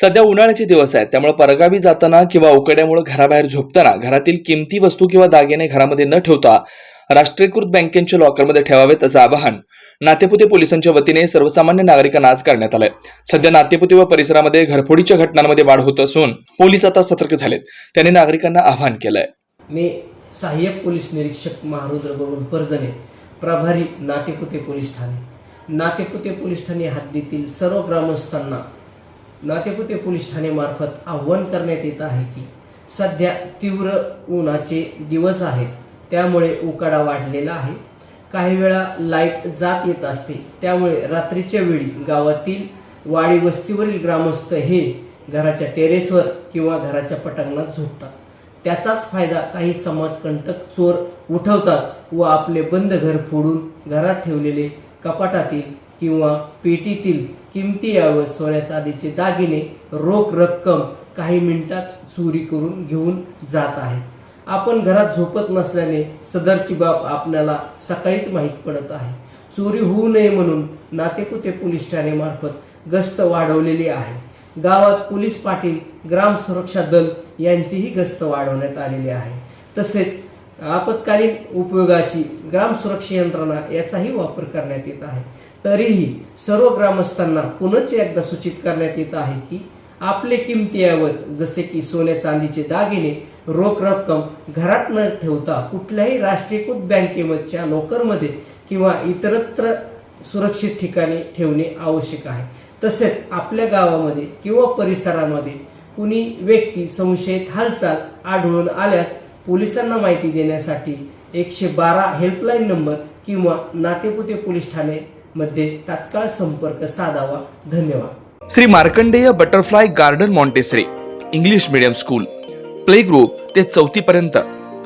सध्या उन्हाळ्याचे दिवस आहेत. त्यामुळे परगावी जाताना किंवा उकड्यामुळे घराबाहेर झोपताना घरातील किमती वस्तू किंवा दागिने घरामध्ये न ठेवता राष्ट्रीयकृत बँकेच्या लॉकरमध्ये ठेवावेत असं आवाहन नातेपुते पोलिसांच्या वतीने सर्वसामान्य नागरिकांना आज करण्यात आलंय. सध्या नातेपुते व परिसरामध्ये घरफोडीच्या घटनांमध्ये वाढ होत असून पोलीस आता सतर्क झालेत. त्यांनी नागरिकांना आवाहन केलंय. मी सहाय्यक पोलीस निरीक्षक महारुद्र बळवंत प्रभारी नातेपुते पोलीस ठाणे. नातेपुते पोलीस ठाणे हद्दीतील सर्व ग्रामस्थांना नातेपुते पोलीस ठाणेमार्फत आव्हान करण्यात येत आहे की सध्या तीव्र उन्हाचे दिवस आहेत. त्यामुळे उकाडा वाढलेला आहे. काही वेळा लाइट जात येत असते. त्यामुळे रात्रीच्या वेळी गावातील वाडी वस्तीवरील ग्रामस्थ हे घराच्या टेरेसवर किंवा घराच्या पटांगणात झोपतात. त्याचाच फायदा काही समाजकंटक चोर उठवतात व आपले बंद घर फोडून घरात ठेवलेले कपाटातील किंवा पेटीतील किमती यावर सोन्या चांदीचे दागिने रोख रक्कम काही मिनिटात चोरी करून घेऊन जात आहेत. आपण घरात झोपत नसल्याने सदरची बाब आपल्याला सकाळीच माहीत पडत आहे. चोरी होऊ नये म्हणून नातेपुते पोलीस ठाणेमार्फत गस्त वाढवलेली आहे. गावात पोलीस पाटील ग्राम सुरक्षा दल यांचीही गस्त वाढवण्यात आलेली आहे. तसेच आपत्कालीन उपयोगाची ग्राम सुरक्षा यंत्रणा याचाही वापर करण्यात येत आहे. तरीही सर्व ग्रामस्थांना पुनच एकदा सूचित करण्यात येत आहे की आपले किमती ऐवज जसे की सोन्या चांदीचे दागिने रोख रक्कम घरात न ठेवता कुठल्याही राष्ट्रीयकृत बँकेच्या नोकरमध्ये किंवा इतरत्र सुरक्षित ठिकाणी ठेवणे आवश्यक आहे. तसेच आपल्या गावामध्ये किंवा परिसरामध्ये कुणी व्यक्ती संशयित हालचाल आढळून आल्यास पोलिसांना माहिती देण्यासाठी एकशे बारा हेल्पलाईन नंबर किंवा नातेपुते पोलीस ठाणे मध्ये तात्काळ संपर्क साधावा. धन्यवाद. Shri Markandey butterfly garden Montessori English medium school. Play group ते चौथी पर्यंत.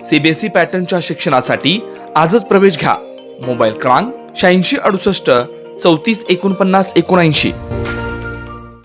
सीबीएसई पॅटर्नच्या शिक्षणासाठी आजच प्रवेश घ्या. मोबाईल क्रमांक शहाऐंशी अडुसष्ट चौतीस एकोणपन्नास एकोणऐंशी.